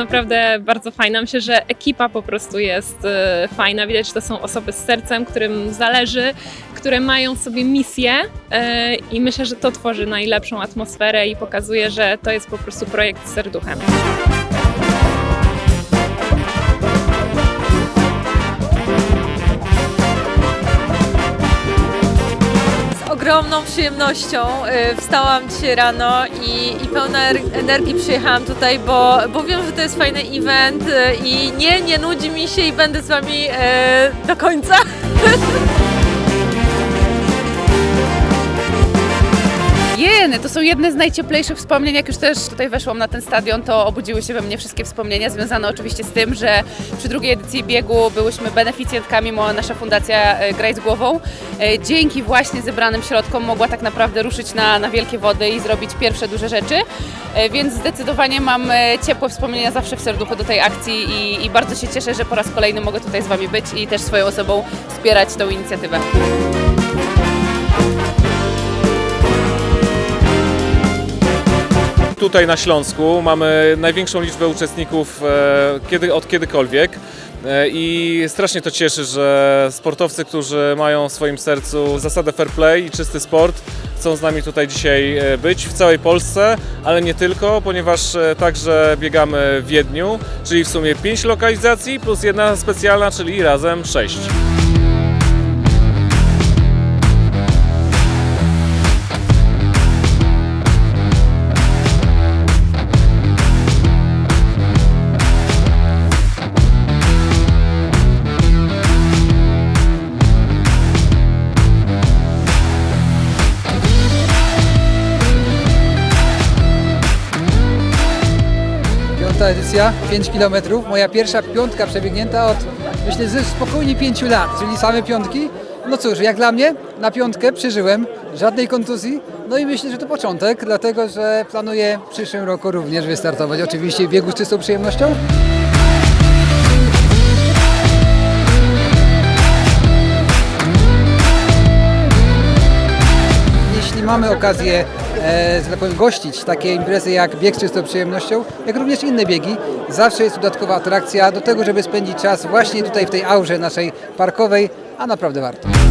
naprawdę bardzo fajna. Myślę, że ekipa po prostu jest e, fajna. Widać, że to są osoby z sercem, którym zależy, które mają sobie misję e, i myślę, że to tworzy najlepszą atmosferę i pokazuje, że to jest po prostu projekt z serduchem. Ogromną przyjemnością y, wstałam dzisiaj rano i, i pełna er- energii przyjechałam tutaj, bo, bo wiem, że to jest fajny event y, i nie, nie nudzi mi się i będę z Wami y, do końca. To są jedne z najcieplejszych wspomnień. Jak już też tutaj weszłam na ten stadion, to obudziły się we mnie wszystkie wspomnienia związane oczywiście z tym, że przy drugiej edycji biegu byłyśmy beneficjentkami, nasza fundacja e, Graj z głową. E, Dzięki właśnie zebranym środkom mogła tak naprawdę ruszyć na, na wielkie wody i zrobić pierwsze duże rzeczy. E, Więc zdecydowanie mam ciepłe wspomnienia zawsze w serduchu do tej akcji i, i bardzo się cieszę, że po raz kolejny mogę tutaj z Wami być i też swoją osobą wspierać tą inicjatywę. Tutaj na Śląsku mamy największą liczbę uczestników e, kiedy, od kiedykolwiek. E, I strasznie to cieszy, że sportowcy, którzy mają w swoim sercu zasadę fair play i czysty sport, chcą z nami tutaj dzisiaj e, być w całej Polsce, ale nie tylko, ponieważ także biegamy w Wiedniu, czyli w sumie 5 lokalizacji plus jedna specjalna, czyli razem 6. Piąta edycja, 5 km. Moja pierwsza piątka przebiegnięta od myślę ze spokojnie 5 lat, czyli same piątki. No cóż, jak dla mnie, na piątkę przeżyłem, żadnej kontuzji. No i myślę, że to początek, dlatego że planuję w przyszłym roku również wystartować. Oczywiście w biegu z czystą przyjemnością. Jeśli mamy okazję, e, że tak powiem, gościć takie imprezy jak bieg z czystą przyjemnością, jak również inne biegi, zawsze jest dodatkowa atrakcja do tego, żeby spędzić czas właśnie tutaj w tej aurze naszej parkowej, a naprawdę warto.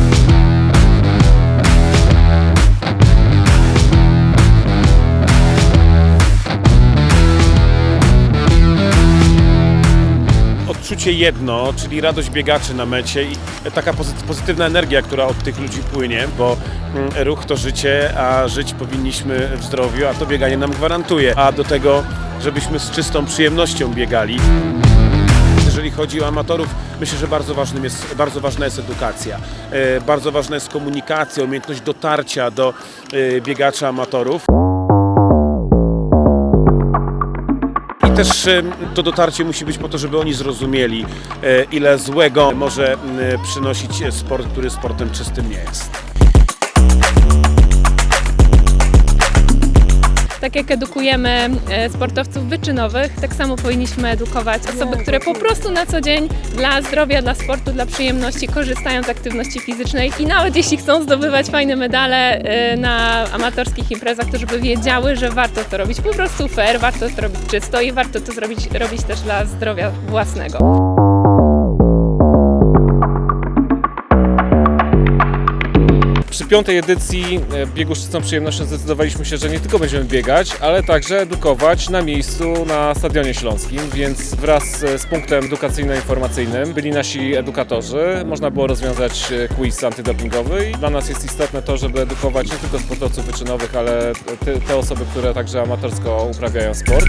Odczucie jedno, czyli radość biegaczy na mecie i taka pozy- pozytywna energia, która od tych ludzi płynie, bo mm, ruch to życie, a żyć powinniśmy w zdrowiu, a to bieganie nam gwarantuje. A do tego, żebyśmy z czystą przyjemnością biegali. Jeżeli chodzi o amatorów, myślę, że bardzo, ważnym jest, bardzo ważna jest edukacja. E, Bardzo ważna jest komunikacja, umiejętność dotarcia do e, biegaczy amatorów. Też to dotarcie musi być po to, żeby oni zrozumieli, e, ile złego może przynosić sport, który sportem czystym nie jest. Tak jak edukujemy e, sportowców wyczynowych, tak samo powinniśmy edukować osoby, które po prostu na co dzień dla zdrowia, dla sportu, dla przyjemności korzystają z aktywności fizycznej i nawet jeśli chcą zdobywać fajne medale e, na amatorskich imprezach, to żeby wiedziały, że warto to robić po prostu fair, warto to robić czysto i warto to zrobić, robić też dla zdrowia własnego. Piątej edycji e, biegu z czystą przyjemnością zdecydowaliśmy się, że nie tylko będziemy biegać, ale także edukować na miejscu na Stadionie Śląskim, więc wraz e, z punktem edukacyjno-informacyjnym byli nasi edukatorzy. Można było rozwiązać e, quiz antydopingowy i dla nas jest istotne to, żeby edukować nie tylko sportowców wyczynowych, ale te, te osoby, które także amatorsko uprawiają sport.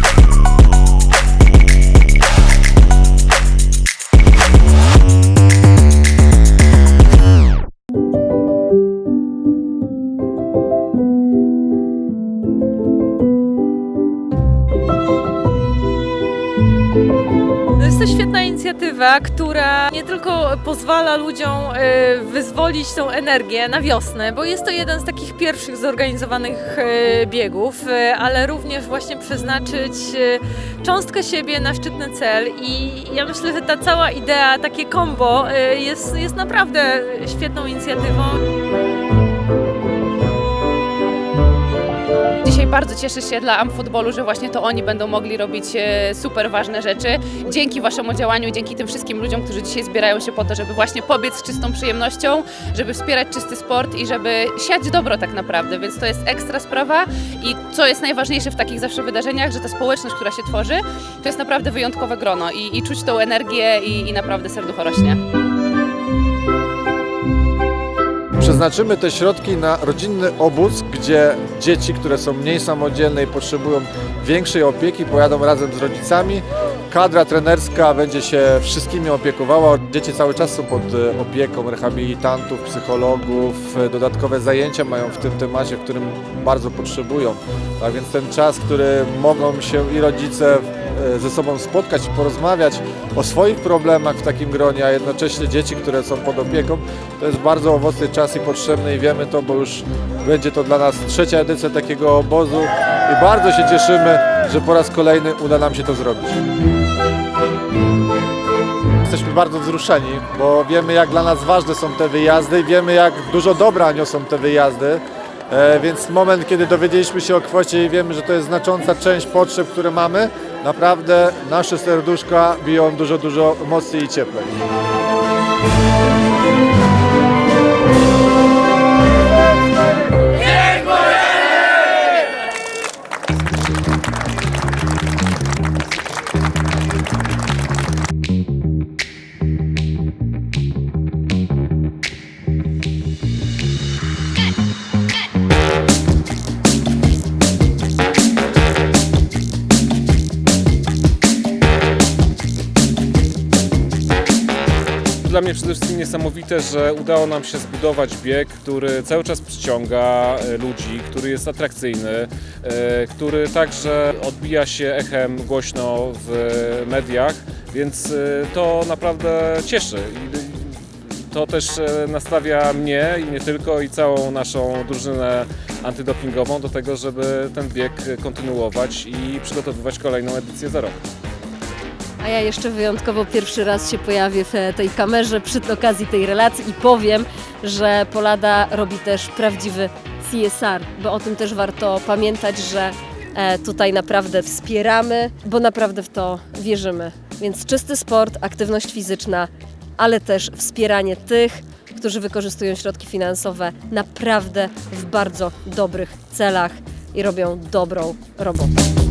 Jest to świetna inicjatywa, która nie tylko pozwala ludziom e, wyzwolić tą energię na wiosnę, bo jest to jeden z takich pierwszych zorganizowanych e, biegów, e, ale również właśnie przeznaczyć cząstkę siebie na szczytny cel i ja myślę, że ta cała idea, takie combo e, jest, jest naprawdę świetną inicjatywą. Dzisiaj bardzo cieszę się dla Amfutbolu, że właśnie to oni będą mogli robić e, super ważne rzeczy. Dzięki Waszemu działaniu, dzięki tym wszystkim ludziom, którzy dzisiaj zbierają się po to, żeby właśnie pobiec z czystą przyjemnością, żeby wspierać czysty sport i żeby siać dobro tak naprawdę, więc to jest ekstra sprawa i co jest najważniejsze w takich zawsze wydarzeniach, że ta społeczność, która się tworzy, to jest naprawdę wyjątkowe grono i, i czuć tą energię i, i naprawdę serducho rośnie. Przeznaczymy te środki na rodzinny obóz, gdzie dzieci, które są mniej samodzielne i potrzebują większej opieki, pojadą razem z rodzicami. Kadra trenerska będzie się wszystkimi opiekowała. Dzieci cały czas są pod e, opieką rehabilitantów, psychologów. Dodatkowe zajęcia mają w tym temacie, którym bardzo potrzebują. Tak więc ten czas, który mogą się i rodzice ze sobą spotkać i porozmawiać o swoich problemach w takim gronie, a jednocześnie dzieci, które są pod opieką, to jest bardzo owocny czas i potrzebny i wiemy to, bo już będzie to dla nas trzecia edycja takiego obozu i bardzo się cieszymy, że po raz kolejny uda nam się to zrobić. Jesteśmy bardzo wzruszeni, bo wiemy jak dla nas ważne są te wyjazdy i wiemy jak dużo dobra niosą te wyjazdy. E, więc moment, kiedy dowiedzieliśmy się o kwocie i wiemy, że to jest znacząca część potrzeb, które mamy, naprawdę nasze serduszka biją dużo, dużo mocniej i cieplej. Dla mnie przede wszystkim niesamowite, że udało nam się zbudować bieg, który cały czas przyciąga e, ludzi, który jest atrakcyjny, e, który także odbija się echem głośno w mediach, więc e, to naprawdę cieszy. To też nastawia mnie i nie tylko, i całą naszą drużynę antydopingową do tego, żeby ten bieg kontynuować i przygotowywać kolejną edycję za rok. A ja jeszcze wyjątkowo pierwszy raz się pojawię w tej kamerze przy okazji tej relacji i powiem, że Polada robi też prawdziwy CSR, bo o tym też warto pamiętać, że e, tutaj naprawdę wspieramy, bo naprawdę w to wierzymy. Więc czysty sport, aktywność fizyczna, ale też wspieranie tych, którzy wykorzystują środki finansowe naprawdę w bardzo dobrych celach i robią dobrą robotę.